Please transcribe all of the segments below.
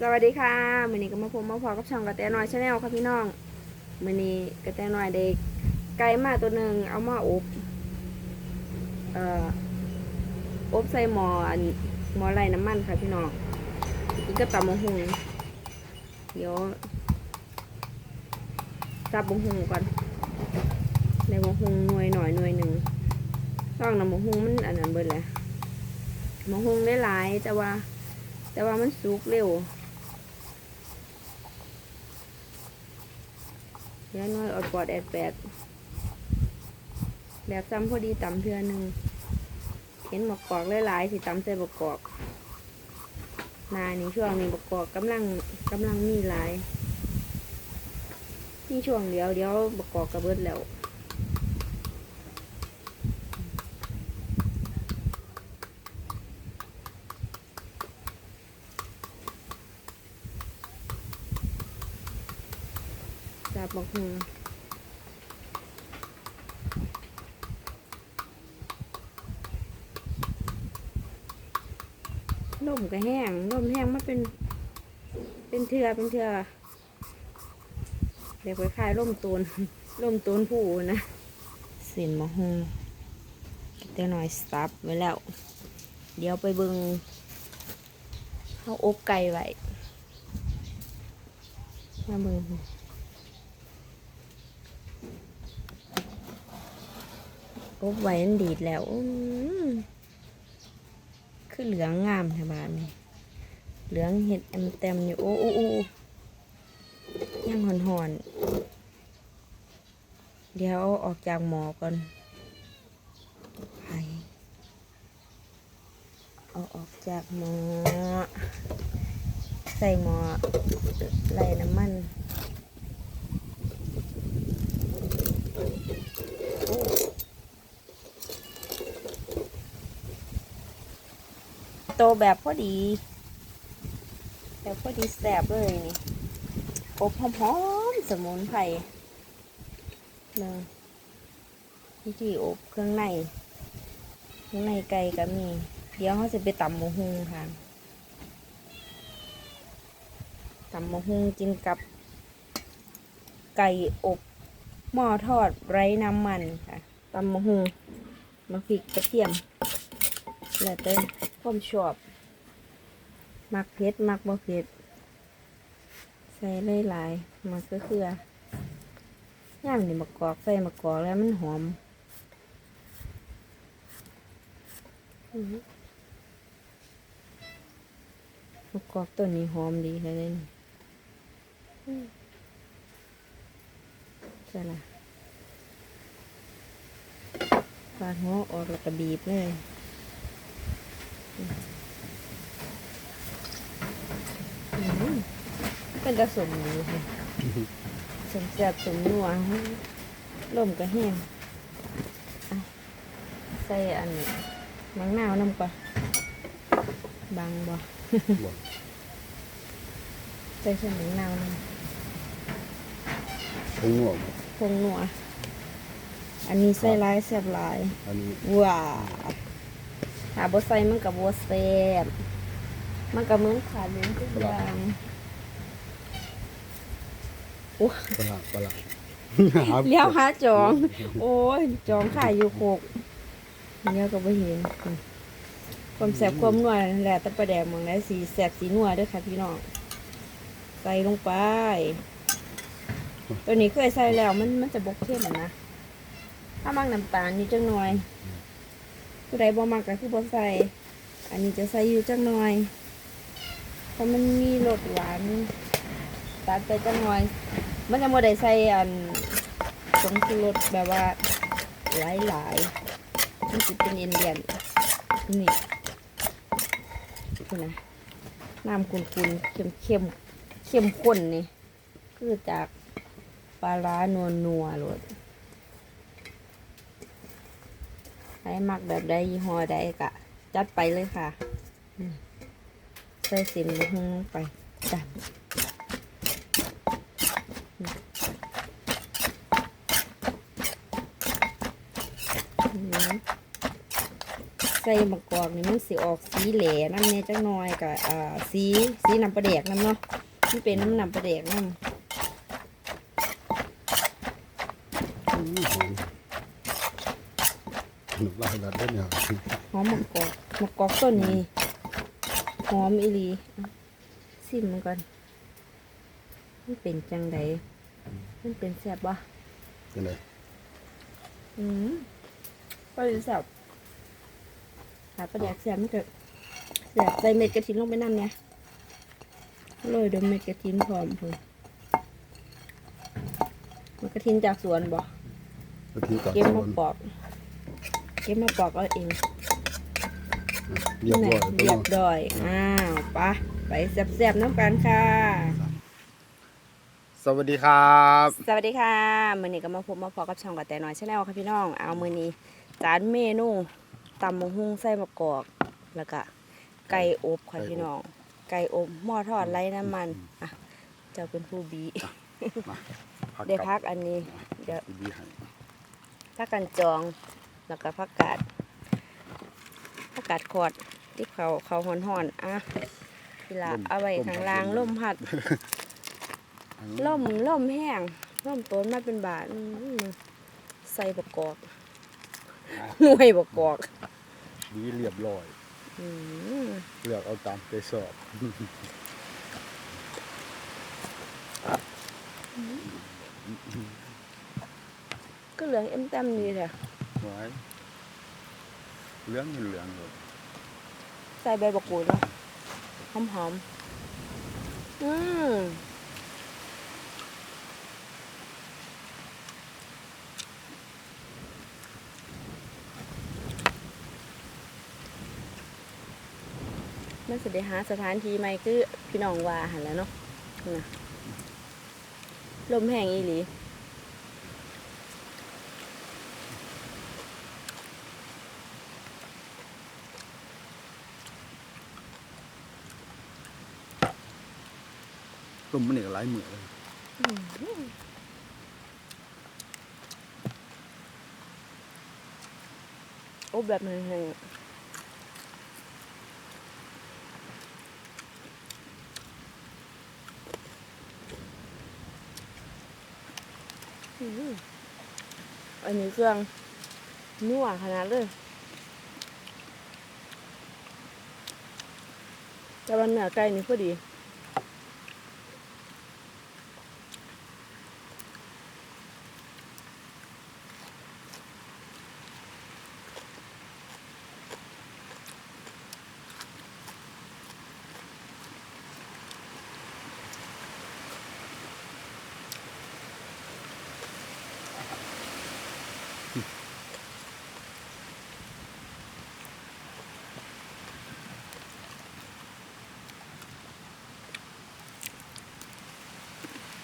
สวัสดีค่ะมือนี้ก็มาพบมาพอกับช่องกระแตน้อยชาแนลค่ะพี่น้องมือนี้กระแตน้อยเด็กไก่มาตัวหนึ่งเอามาอบเอ่ออบใส่หม้ออันหม้อไร้น้ำมันค่ะพี่น้องอีกก็ตำมะฮุงเดี๋ยวจับมะฮุงก่อนในมะฮุงหน่วยหน่อยหน่วยหนึ่งต้องนำมะฮุงมันอันนั้นเบิดแหละมะฮุงได้หลายแต่ว่า แต่ว่ามันสุกเร็ว เดี๋ยน้อยอดปอดแอดแปดแบบจำพอดีตำเทือหนึ่งเห็นบกกอกหลายๆสิตำใส่บกกอกนานี่ช่วงนี้บกกอกกำลังกำลังมีหลายนี่ช่วงเดียวเดียวบกกอกกระเบิดแล้ว จับบอกหนึ่ง ลมก็แห้งลมแห้งมาเป็น เป็นเทือเป็นเทือเดี๋ยวไปคลายล่มตูนล่มตูนผู้นะสินมะฮงเดี๋ยวหน่อยสตับไว้แล้ว เดี๋ยวไปเบิงเขาอบไก่ไว้มาเบิงอบไว้มันดีดแล้วอื คือเหลืองงามแถวบ้านนี่เหลืองเห็ดเต็มเต็มๆอยู่โอ้โอ้โอ้ยังหอนหอนๆเดี๋ยวอออกจากหมอก่อนไปเอาออกจากหมอ ใส่หมอไล่น้ำมัน โตแบบพอดี แบบพอดีแสบเลยนี่อบหอมๆสมุนไพรเนะวิธีอบเครื่องในเครื่องในไก่ก็มี เดี๋ยวเขาจะไปตำหมูหุงค่ะตำหมูหุงกินกับไก่อบหม้อทอดไร้น้ำมันค่ะตำหมูหุงมะพริกกระเทียมแล้วแต่ ผมชอบ มักเผ็ดมักบ่เผ็ดใส่หลายๆมันก็คือย่ามนี่มะกอกใส่มะกอกแล้วมันหอมอื้อหือมะกอกตัวนี้หอมดีเลยนี่ใช่ละปาดหัวออกแล้วก็บีบเลย เป็นกระสมดีค่ะสมแซ่บสมนัวลมก็แห้งอะใส่อันมังนาวน้ำก่อนบางบ่บ่ใส่เส้นมังนาวน้คงหน่วงำพงนัวอันนี้ใส่หลายแซ่บหลายอันนี้ว้า ถ้าบ่ใส่มันกับบ่แซ่บมันก็เหมือนขาดเหมือนทุกอย่างโอ้ปลาปลาเลี้ยวหาจอง โอ้ยจองขายอยู่โคกเลี้ยวก็บ่เห็นความแสบความนัวนั่นแหละแต่ประแดกหมองได้สีแสบสีนัวเด้วยค่ะพี่น้องใส่ลงไป ตัวนี้เคยใส่แล้วมันมันจะบกเข้มนะถ้ามักน้ำตาลอยู่จังหน่อย ผู้ใดบ่มักก็คือบ่ใส่ อันนี้จะใส่อยู่จังหน่อย เพราะมันมีรสหวานตัดไปจังหน่อย มันจะบ่ได้ใส่อันผงชูรสแบบว่าหลายหลายๆมันจะเป็นเย็นเย็นนี่คุณนะน้ำกุนๆเข้มเข้มๆเข้มข้นนี่ คือจากปลาร้านัวนัวเลย ใครมักแบบใดยี่ห้อใดกะ จัดไปเลยค่ะใส่สิมลงไปจัดใส่มะกอกนี่มันสิออกสีแหลน้ำเนี่ยจังน้อยกับอ่าสีสีน้ำปลาแดกน้ำเนาะที่เป็นน้ำน้ำปลาแดกน้อืมหอมห นุกลายรัดได้เนี่ยำหอมมะกอกมะกอกต้นนี้หอมอีหลีอะซิมมันก่อนมันเป็นจังไดมันเป็นแซ่บบ่เป็นไงอืมก็เลยแซ่บหาปลาแดกแซ่บมันก็แซ่บใส่เม็ดกระถินลงไปน้ำเนี่ยโรยด้วยเม็ดกระถินพร้อมพุ่นมันกระถินจากสวนบ่กะทิกับเก็บโซมานปอก เก็บมาปอกเอาเองเรียบร้อยเรียบร้อยอ้าวไปะไปแซ่บๆน้ำกันค่ะ สวัสดีครับ สวัสดีค่ะมือนี้ก็มาพบมาพอกับช่องกับแต่น้อยชาแนลค่ะพี่น้อง เอามือนี้จานเมนูตำมะฮุ่งไส้มะกอก แล้วก็ไก่อบค่ะพี่น้อง ไก่อบหม้อทอดไร้น้ำมัน อะเจ้าเป็นผู้บีมาพักเดี๋ยวกัพับกอันนี้ เดี๋ยวดีให้พักกันจอง แล้วก็พักกาดพักกาดขอดที่เขาเขาห่อนๆอะทีละเอาไว้ข้างล่างล่มพัดล่มล่มแห้งล่มต้นมาเป็นบาทอื้อใส่บกกอกหน่วยบกกอกดีเรียบร้อยอืมเลือกเอาตามใจชอบก็เหลืองเอ็มแต้มดีแท้ ว้เหลืองเหลืองเลยใส่ใบบักกูดเนาะหอมหอมอืมมันสิได้หาสถานที่ใหม่คือพี่น้องว่าหันแล้วเนาะนะลมแห้งอีหลี ต้มมันนี่ก็หลายมื้อเลยโอ้แบบนั้นเลยอื้อหืออันนี้เครื่องนัวขนาดเลยแต่วันเนื้อไก่นี่พอดี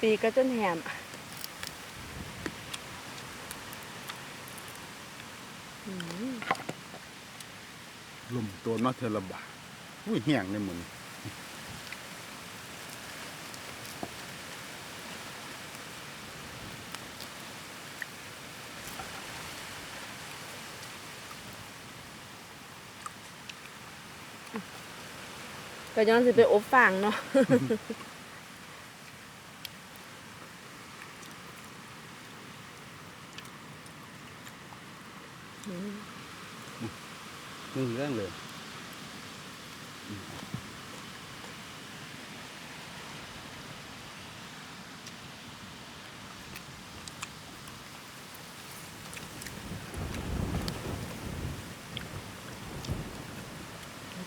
ปีกก็จนแหมอืมลมตัวมาเทอละบาทอุ้ยแห้งในมือนี้ก็ย้อนสิไปอบฟางเนาะ นี่เรื่องเลย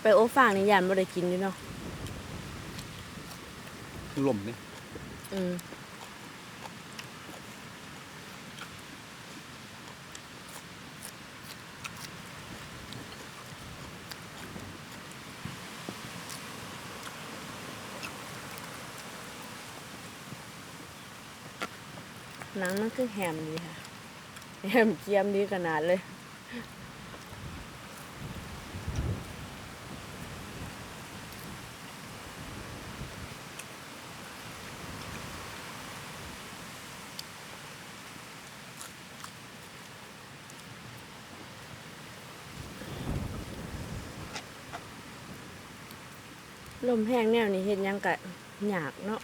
ไปอบฟางนี่ยานบ่ได้กินด้วยเนาะลมนี่อืม หนังนั่นคือแฮมนี่ค่ะ แฮมเกียมนี่ขนาดเลยลมแห้งแนวนี้เห็นยังกะหยากเนาะ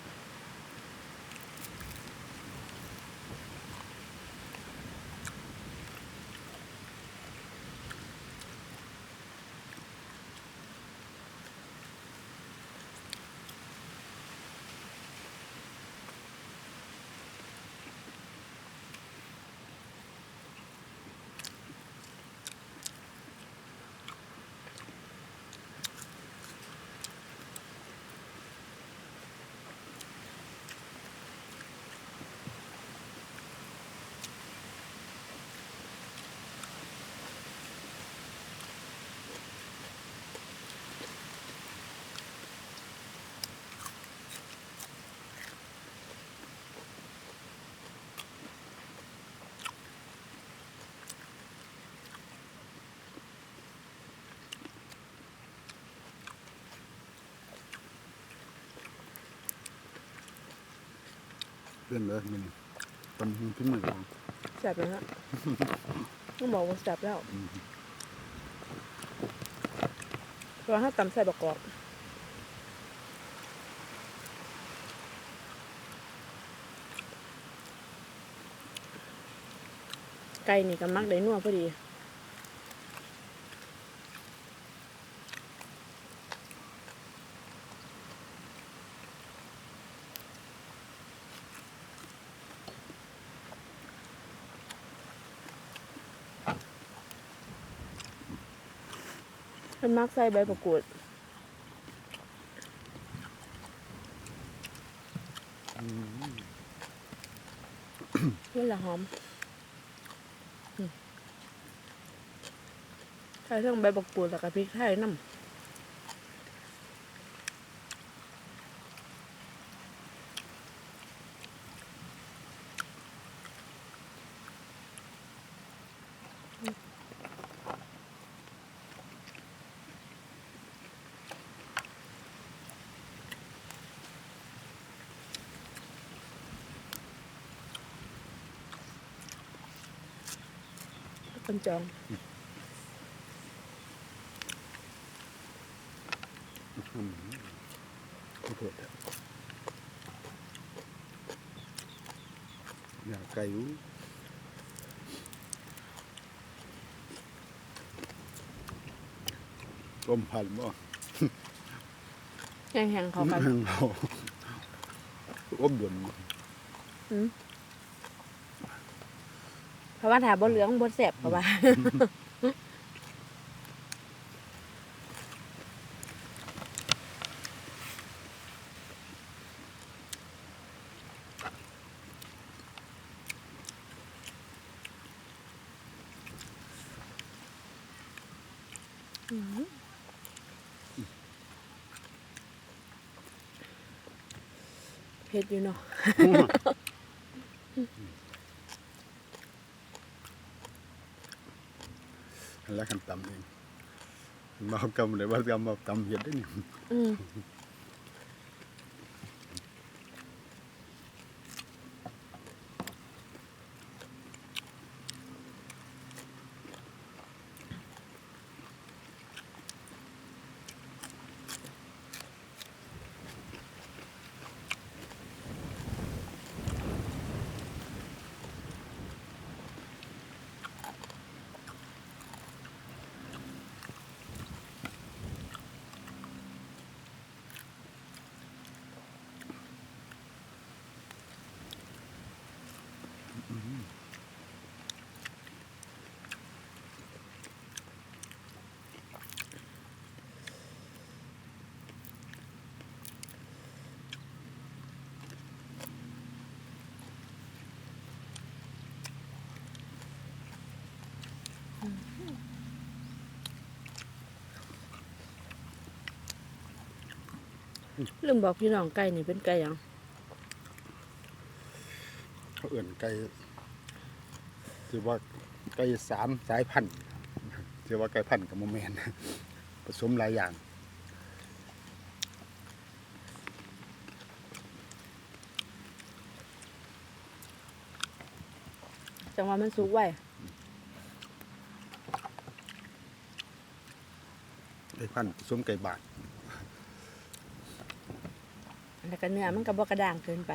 เพื่อนเลยมันตำหูขึ้นมือของแสบเลยฮะ ต้องบอกว่าแสบแล้วอืมเพราะว่าถ้าตำใส่ประกอบไก่นี่ก็มักได้นัวพอดี นมักใส่ใบมะกรูดนี่แหละหอมอืมใส่ทั้งใบมะกรูดแล้วก็พริกไทยน้ำ คนจองอืมขอโทษครับอยากไก่อยู่ต้มผัดบ่แห้งๆเขากันเราอบด่วนอืม เพราะว่าถ้าบ่เหลืองบ่แสบเพราะว่าอืมเผ็ดอยู่เนาะ แล้วขันตำเอง มาเอากำเลยว่ากำมาตำเห็ดได้นี่ อืมลืมบอกพี่น้องไก่นี่เป็นไก่หยังเขาเอื่นไก่ที่ว่าไก่สามสายพันธุ์ที่ว่าไก่พันธุ์กับโมแมนผสมหลายอย่างจังว่ามันสุกไว้ไก่พันธุ์ผสมไก่บาทแล้วก็เนื้อมันก็บ่กระด้างเกินไป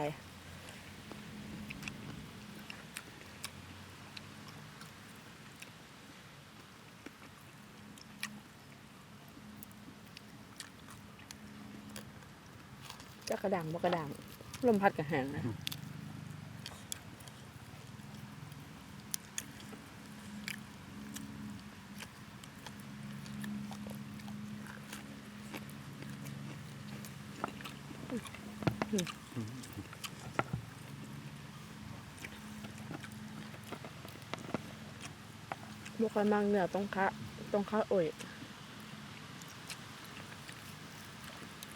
จะกระด่างบ่กระด่างลมพัดกับแหงนะบ่ค่อยมักเนื้อต้องคะต้องคะโอ่ย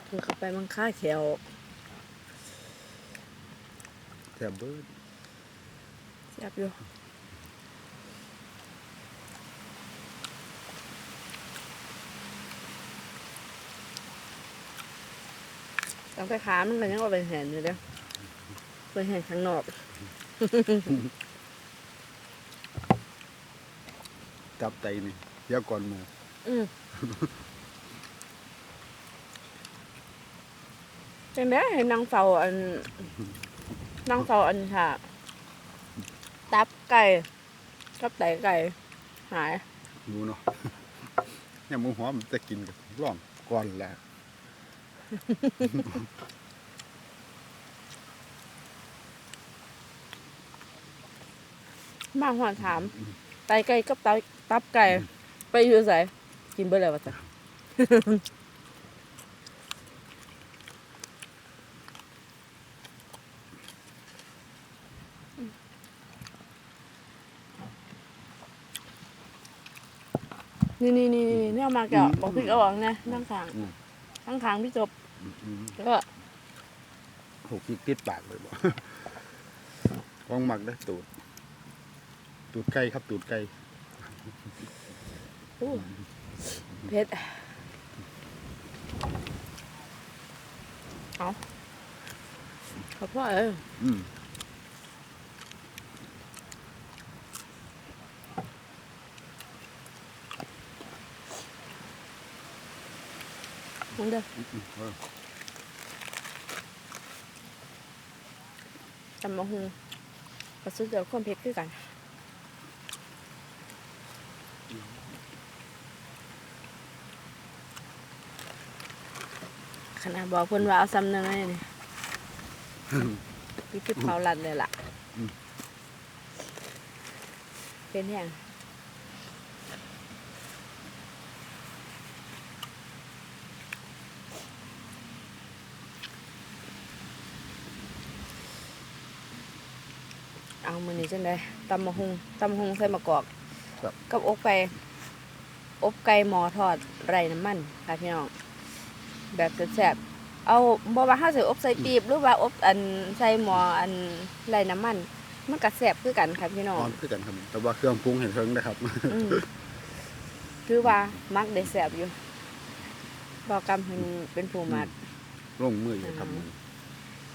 คือเข้าไปมันค่าเขียว แถบเบิดแซ่บอยู่ตั้งแต่ขามันก็ยังว่าเป็นแหนอยู่เด้อเป็นแหนข้างนอกจับใจนี่เดี๋ยวก่อนหมูอืมเป็นไงให้นางเฝ้าอัน นางเฝ้าอันค่ะ ตับไก่กับไตไก่ หาย ดูเนาะเนี่ยหมูหัวมันจะกินกับร่องก่อนแหละมาหัวถาม ไตไก่กับไตตับไก่ ไปอยู่ไสกินเบอร์แล้ววะจ๊ะ นี่นี่นี่นี่เนี่ยมาแกะบอกพี่ก็บอกนะนั่งขางนั่งขางพี่จบอืมแล้วก็หกขีดติดปากเลยบ่ของหมักได้อตูด ตูดไก่ครับตูดไก่อู้เพชรเอาขอพ่อเออ อื มมึงเด้ออืมเออจำมาหุงกระสุดเดี๋ยวความเผ็ดคือกันขนาดบอกเพิ่นว่าเอาซ้ำหนึงเลยนี่พี่คือเผาลัดเลยล่ะ เป็นยังเอามือนี้ จังได้ตำมะฮุงตำมะฮุงใส่มะกอกครับ กับอกไก่อบไก่หมอทอดไร้น้ำมันค่ะพี่น้อง แบบแซ่บๆเอาบ่ว่าเฮาสิอบใส่ปีบหรือว่าอบอันใส่หมออันไร้น้ำมัน มันก็แซ่บคือกันค่ะพี่น้องอ่อนคือกันครับแต่ว่าเครื่องปรุงเห็นเทิงนะครับ อืมคือว่ามักได้แซ่บอยู่บอกกำเป็นเป็นผู้มักลงมืออยู่ครับอืม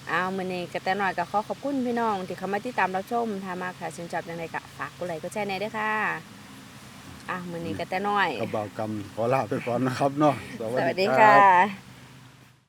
เอามื้อนี้ก็แต่น้อยก็ขอขอบคุณพี่น้องที่เข้ามาติดตามรับชมถ้ามาค่ะชื่นชอบจังไดก็ฝากกดไลค์กดแชร์ในอยเด้วยค่ะอะมื้อนี้ก็แต่น้อยกระเบากำขอลาไปก่อนนะครับเนาะสวัสดีค่ะ